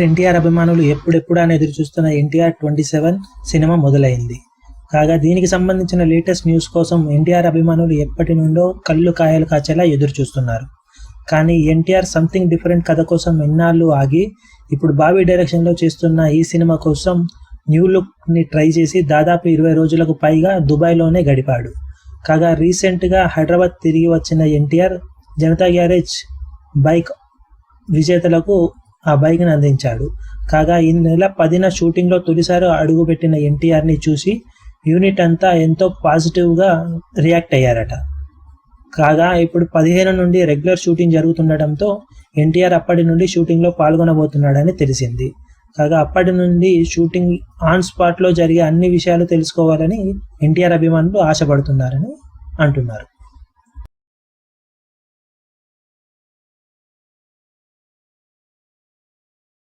ఎన్టీఆర్ అభిమానులు ఎప్పుడెప్పుడు అని ఎదురు చూస్తున్న ఎన్టీఆర్ ట్వంటీ సెవెన్ సినిమా మొదలైంది. కాగా దీనికి సంబంధించిన లేటెస్ట్ న్యూస్ కోసం ఎన్టీఆర్ అభిమానులు ఎప్పటి నుండో కళ్ళు కాయలు కాచేలా ఎదురు చూస్తున్నారు కానీ ఎన్టీఆర్ సంథింగ్ డిఫరెంట్ కథ కోసం ఎన్నాళ్ళు ఆగి ఇప్పుడు బాబీ డైరెక్షన్లో చేస్తున్న ఈ సినిమా కోసం న్యూ లుక్ని ట్రై చేసి దాదాపు ఇరవై రోజులకు పైగా దుబాయ్లోనే గడిపాడు. కాగా రీసెంట్గా హైదరాబాద్ తిరిగి వచ్చిన ఎన్టీఆర్ జనతా గ్యారేజ్ బైక్ విజేతలకు ఆ బైక్ని అందించాడు. కాగా ఈ నెల పదిన షూటింగ్లో తొలిసారి అడుగుపెట్టిన ఎన్టీఆర్ని చూసి యూనిట్ అంతా ఎంతో పాజిటివ్గా రియాక్ట్ అయ్యారట. కాగా ఇప్పుడు పదిహేను నుండి రెగ్యులర్ షూటింగ్ జరుగుతుండటంతో ఎన్టీఆర్ అప్పటి నుండి షూటింగ్లో పాల్గొనబోతున్నాడని తెలిసింది. కాగా అప్పటి నుండి షూటింగ్ ఆన్ స్పాట్లో జరిగే అన్ని విషయాలు తెలుసుకోవాలని ఎన్టీఆర్ అభిమానులు ఆశపడుతున్నారని అంటున్నారు.